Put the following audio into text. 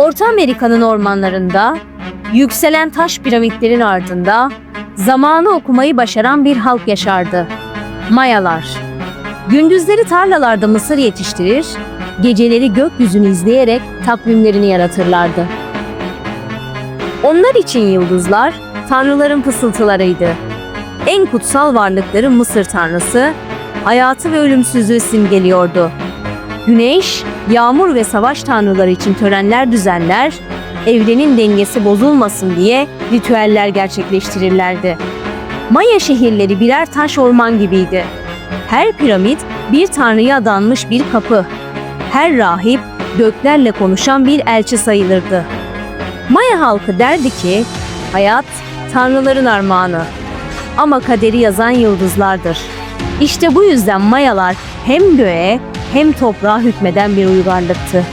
Orta Amerika'nın ormanlarında, yükselen taş piramitlerin ardında zamanı okumayı başaran bir halk yaşardı. Mayalar. Gündüzleri tarlalarda mısır yetiştirir, geceleri gökyüzünü izleyerek takvimlerini yaratırlardı. Onlar için yıldızlar, tanrıların fısıltılarıydı. En kutsal varlıkları Mısır tanrısı, hayatı ve ölümsüzlüğü simgeliyordu. Güneş, yağmur ve savaş tanrıları için törenler düzenler, evrenin dengesi bozulmasın diye ritüeller gerçekleştirirlerdi. Maya şehirleri birer taş orman gibiydi. Her piramit bir tanrıya adanmış bir kapı. Her rahip göklerle konuşan bir elçi sayılırdı. Maya halkı derdi ki, hayat tanrıların armağanı ama kaderi yazan yıldızlardır. İşte bu yüzden Mayalar hem göğe hem toprağa hükmeden bir uygarlıktı.